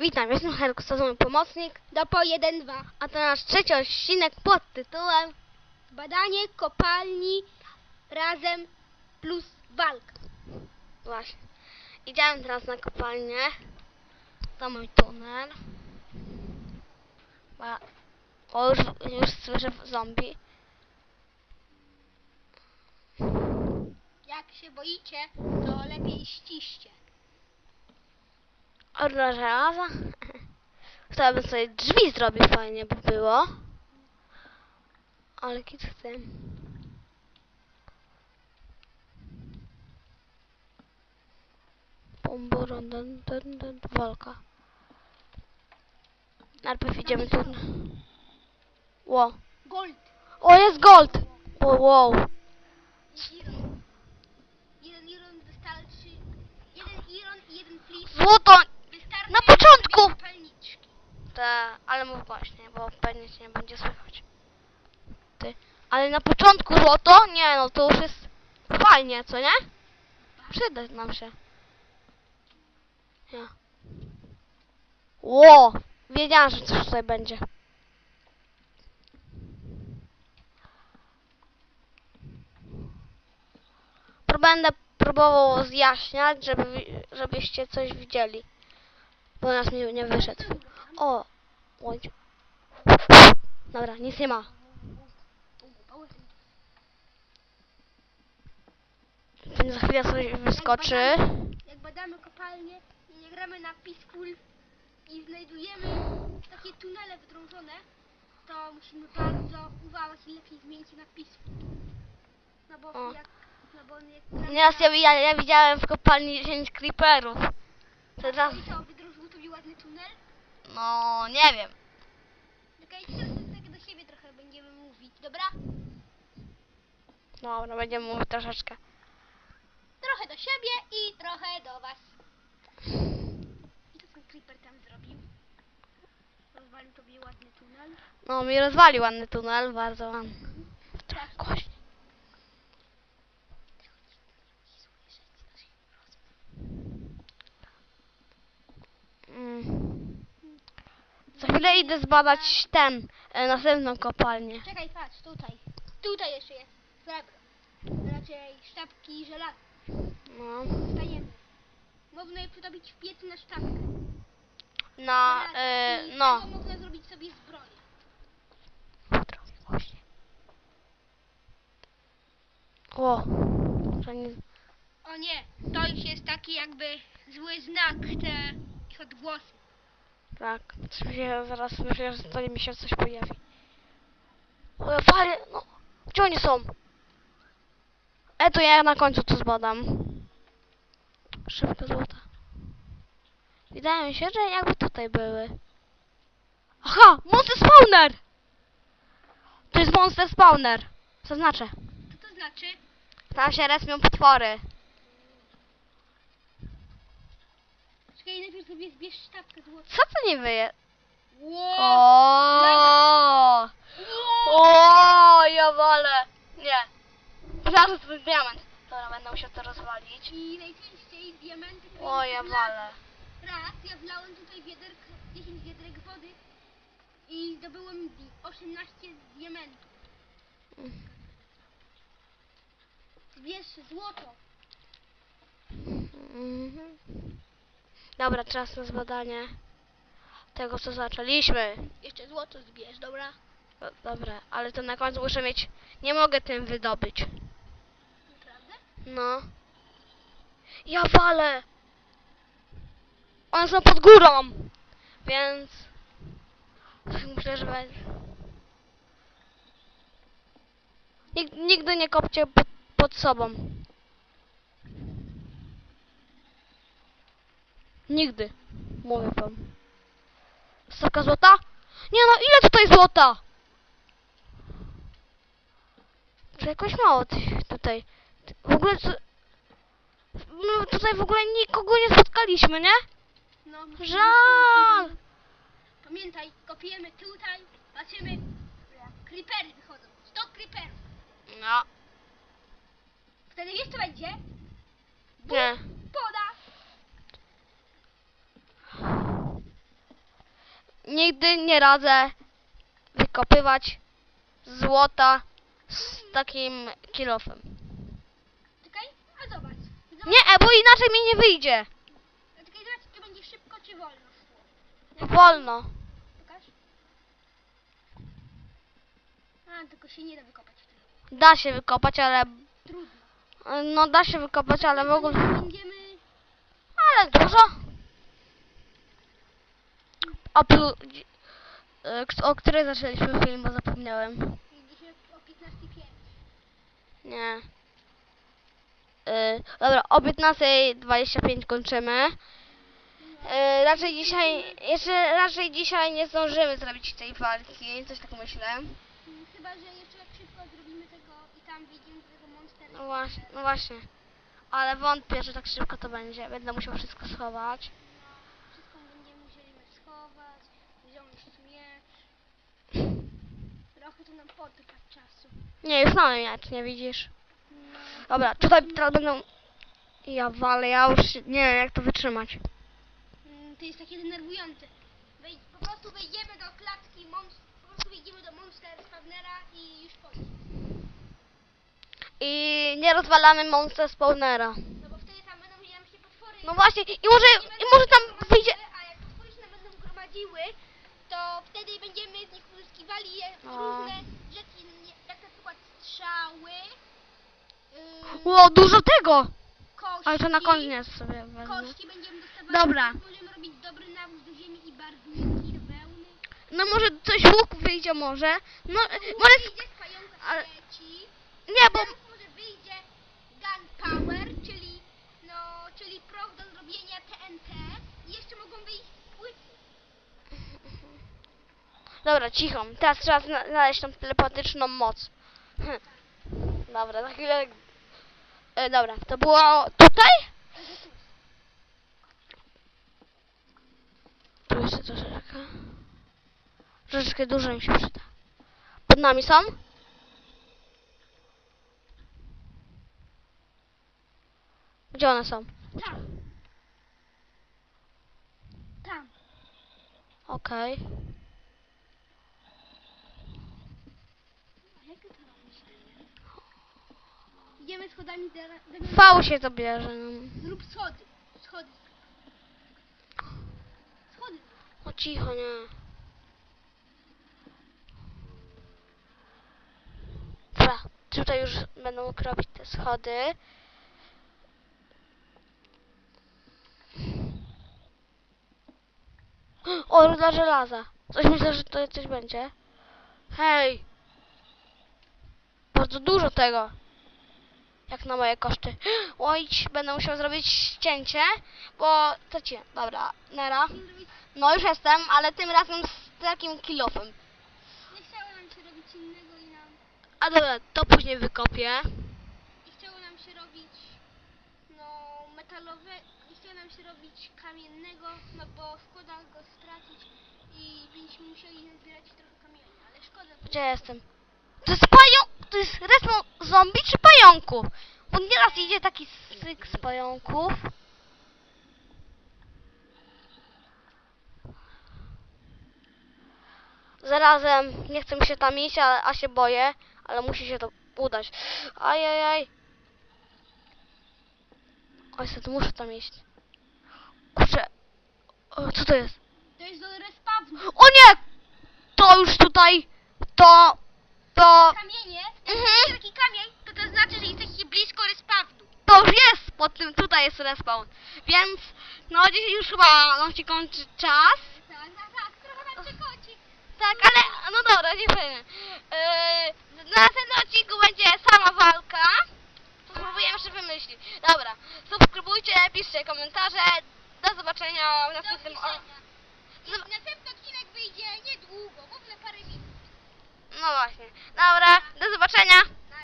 Witam, jestem Herku, sezonu pomocnik, Do po 1-2. a to nasz trzeci odcinek pod tytułem Badanie kopalni razem plus walka. Właśnie. Idziemy teraz na kopalnię. To mój tunel. O, już, już słyszę zombie. Jak się boicie, to lepiej ściście. Orla żelaza. Chciałabym sobie drzwi zrobić, fajnie by było. Ale kit chcę. Pomboron, den, den, den, walka. Najpierw idziemy tu. Ło. Gold. O, jest gold! O, wow. Jeden iron wystarczy. Jeden iron i jeden flis Złoto! Na początku! Te, ale mów głośniej, bo pewnie cię nie będzie słychać. Ty. Ale na początku złoto? Nie no, to już jest fajnie, co nie? Przyda nam się. Ja. Ło! Wiedziałam, że coś tutaj będzie. Będę próbował zjaśniać, żeby, żebyście coś widzieli. Bo nas mi nie wyszedł. O! Oj. Dobra, nic nie ma. Za chwilę coś wyskoczy. Jak badamy kopalnię i nie gramy na Peaceful i znajdujemy takie tunele wydrążone, to musimy bardzo uważać i lepiej zmienić je na Peaceful. No bo jak... No bo jak... Nieraz ja, ja, ja widziałem w kopalni 10 creeperów. Teraz, I co, wydrążył tobie ładny tunel? no nie wiem. Teraz tak do siebie trochę będziemy mówić, dobra? Dobra, będziemy mówić troszeczkę. Trochę do siebie i trochę do was. I ten creeper tam zrobił? Rozwalił tobie ładny tunel. No mi rozwalił ładny tunel, bardzo ładny. Trochę głośniej. Mm. Za chwilę idę zbadać ten, e, następną kopalnię. Czekaj, patrz, tutaj. Tutaj jeszcze jest srebro. Raczej sztabki żelaza. No. Dostajemy. Można je przydobić w piecu na sztabkę. Na, e, i no. tego można zrobić sobie zbroję. O, że nie, O nie, to już jest taki jakby zły znak, te ich odgłosy. Tak. Się, zaraz myślę, że tutaj mi się coś pojawi. O, walię, no. Gdzie oni są? E, to ja na końcu to zbadam. Szybko złota. Wydaje mi się, że jakby tutaj były. Aha! Monster Spawner! To jest Monster Spawner. Zaznaczę. Co to znaczy? Tam się respią potwory. Czekaj, najpierw sobie zbierz sztabkę złota. Co to niby jest? Wow! O! O, ja wolę. Nie. Zaraz to jest diament. Dobra, będę musiał to rozwalić. I najczęściej diamenty... O, ja wolę. Raz ja wlałem tutaj wiaderk, 10 wiaderek wody i zdobyłem di- 18 diamentów. Zbierz złoto. Mhm. Dobra, czas na zbadanie tego, co zaczęliśmy. Jeszcze złoto zbierz, dobra? Do- Dobra, ale to na końcu muszę mieć... Nie mogę tym wydobyć. Naprawdę? No. Ja walę! One są pod górą! Więc... Myślę, że. Nig nigdy nie kopcie pod, pod sobą. Nigdy. Mówię wam. Stawka złota? Nie no, ile tutaj złota? To jakoś mało tutaj. W ogóle co... No tutaj w ogóle nikogo nie spotkaliśmy, nie? No, Żal! Pamiętaj, kopiemy tutaj, patrzymy, creepery wychodzą. 100 creeperów. No. Wtedy wiesz co będzie? Nie. Poda. Nigdy nie radzę wykopywać złota z takim kilofem. Czekaj, a zobacz. zobacz. Nie, e, bo inaczej mi nie wyjdzie. Czekaj, zobacz, czy będzie szybko, czy wolno szło. Wolno. Pokaż. A, tylko się nie da wykopać. Da się wykopać, ale... Trudno. No da się wykopać, ale w ogóle... Będziemy... Ale dużo. O, plu... e, o której zaczęliśmy film, bo zapomniałem. Dzisiaj o 15.05. Nie. Y, dobra, o 15.25 kończymy. Y, raczej dzisiaj, jeszcze raczej dzisiaj nie zdążymy zrobić tej walki, coś tak myślę. Mm, Chyba, że jeszcze jak szybko zrobimy tego i tam wyjdziemy z tego monstera. No właśnie, no właśnie. Ale wątpię, że tak szybko to będzie. Będę musiał wszystko schować. No, wszystko będziemy musieli schować, wziąć miecz. Trochę nam czasu. Nie, już mamy miecz, nie widzisz? Dobra, tutaj teraz będą... Ja walę, ja już nie wiem jak to wytrzymać. mm, to jest takie denerwujące. Wej, po prostu wejdziemy do klatki monst- po prostu wejdziemy do monster spawnera i już po. I nie rozwalamy monster spawnera. No bo wtedy tam będą nam się potwory. No właśnie, i może, i może tam wyjdzie... A jak potwory się nam będą gromadziły, to wtedy będziemy z nich uzyskiwali je No. różne rzeczy, nie- jak na przykład strzały, ym, Ło, dużo tego! kości. Ale to na koniec sobie wezmę. Kości będziemy dostawać. Dobra. Możemy robić dobry nawóz do ziemi i barwniki do wełny. No może coś łuk wyjdzie może. No, może... Wyjdzie z pająka ale- śmieci. Nie, bo... Teraz może wyjdzie gunpowder, czyli no, czyli proch do zrobienia TNT. I jeszcze mogą wyjść płyty. Dobra, cicho. Teraz trzeba zna- znaleźć tą telepatyczną moc. Hm. Dobra, za chwilę... E, dobra, to było tutaj? Tu jeszcze troszeczkę. Troszeczkę dużo mi się przyda. Pod nami są? Gdzie one są? Tam. Tam. Okej. A jak ty to robisz? Idziemy schodami do... do... V się zabierze. no. Zrób schody. Schody. Schody. O cicho, nie. Dobra, tutaj już będą robić te schody. O, ruda żelaza. Coś myślę, że to coś będzie. Hej! Bardzo dużo tego. Jak na moje koszty. Oj, będę musiał zrobić ścięcie, bo... Co ci? Dobra, nara. Zrobić... No już jestem, ale tym razem z takim kilofem. Nie chciało nam się robić innego i nam... A dobra, to później wykopię. I chciało nam się robić... No, metalowe... I chciało nam się robić kamiennego, no bo szkoda go stracić i byśmy musieli zbierać trochę kamieni, ale szkoda... Gdzie jestem? To jest resmo zombie czy pająków? Bo nieraz idzie taki syk z pająków. Zarazem nie chcę mi się tam iść, a, a się boję, ale musi się to udać. Ajajaj. Oj, to muszę tam iść. Kurczę. O, co to jest? To jest do respawnu. O nie! To już tutaj, to, to, Kamienie, Mhm. taki kamień, to to znaczy, że jesteście blisko respawnu. to już jest, pod tym tutaj jest respawn. Więc, no dzisiaj już chyba nam się kończy czas. Tak, tak, tak, trochę nam się koci. Tak, ale, no dobra, nie powiem. Yy, na następnym odcinku będzie sama walka. Spróbujemy jeszcze wymyślić. Dobra, subskrybujcie, piszcie komentarze. Do zobaczenia w następnym...